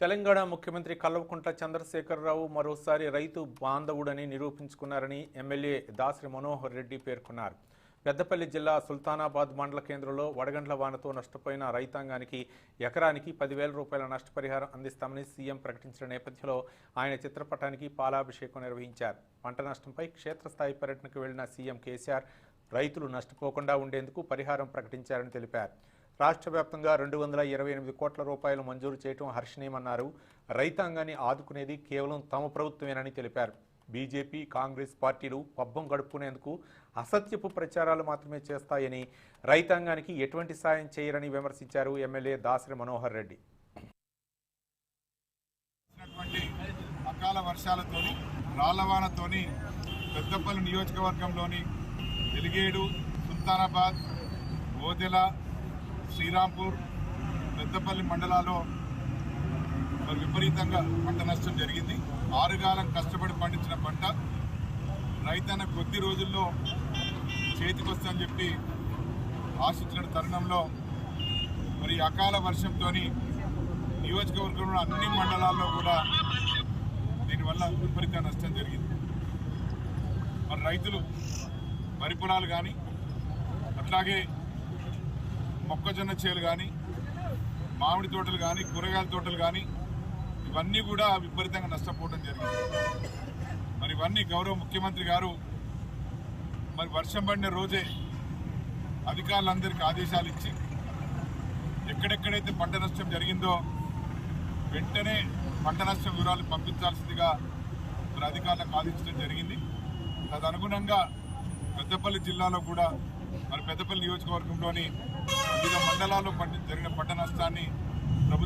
తెలంగాణ ముఖ్యమంత్రి కల్వకుంట్ల చంద్రశేఖరరావు మరోసారి రైతు బాంధవుడని నిరూపించుకున్నారని ఎమ్మెల్యే దాసరి మనోహర్ రెడ్డి పేర్కొన్నారు. పెద్దపల్లి జిల్లా సుల్తానాబాద్ మండల కేంద్రంలో వడగండ్ల వానతో నష్టపోయిన రైతాంగానికి ఎకరానికి పదివేల రూపాయల నష్టపరిహారం అందిస్తామని సీఎం ప్రకటించిన నేపథ్యంలో ఆయన చిత్రపటానికి పాలాభిషేకం నిర్వహించారు. పంట నష్టంపై క్షేత్రస్థాయి పర్యటనకు వెళ్ళిన సీఎం కేసీఆర్ రైతులు నష్టపోకుండా ఉండేందుకు పరిహారం ప్రకటించారని తెలిపారు. రాష్ట్ర వ్యాప్తంగా రెండు వందల ఇరవై ఎనిమిది కోట్ల రూపాయలు మంజూరు చేయడం హర్షణీయమన్నారు. రైతాంగాన్ని ఆదుకునేది కేవలం తమ ప్రభుత్వమేనని తెలిపారు. బీజేపీ కాంగ్రెస్ పార్టీలు పబ్బం గడుపుకునేందుకు అసత్యపు ప్రచారాలు మాత్రమే చేస్తాయని రైతాంగానికి ఎటువంటి సాయం చేయరని విమర్శించారు ఎమ్మెల్యే దాసరి మనోహర్ రెడ్డి. అకాల వర్షాలతోని రాళ్ళవానతోని పెద్దపల్లి నియోజకవర్గంలోని వెలిగేడు సుల్తానాబాద్ ఓదెల శ్రీరాంపూర్ పెద్దపల్లి మండలాల్లో మరి విపరీతంగా పంట నష్టం జరిగింది. ఆరుగాలం కష్టపడి పండించిన పంట రైతన్న కొద్ది రోజుల్లో చేతికొస్తుందని చెప్పి ఆశించిన తరుణంలో మరి అకాల వర్షంతో నియోజకవర్గంలో అన్ని మండలాల్లో కూడా దీనివల్ల విపరీత నష్టం జరిగింది. మరి రైతులు వరి పొలాలు కానీ అట్లాగే మొక్కజొన్న చేలు కానీ మామిడి తోటలు కానీ కూరగాయల తోటలు కానీ ఇవన్నీ కూడా విపరీతంగా నష్టపోవడం జరిగింది. మరి ఇవన్నీ గౌరవ ముఖ్యమంత్రి గారు మరి వర్షం పడిన రోజే అధికారులందరికీ ఆదేశాలు ఇచ్చి ఎక్కడెక్కడైతే పంట నష్టం జరిగిందో వెంటనే పంట నష్టం వివరాలు పంపించాల్సిందిగా మరి అధికారులకు ఆదేశించడం జరిగింది. తదనుగుణంగా పెద్దపల్లి జిల్లాలో కూడా మరి పెద్దపల్లి నియోజకవర్గంలోని వివిధ మండలాల్లో పండి జరిగిన పంట నష్టాన్ని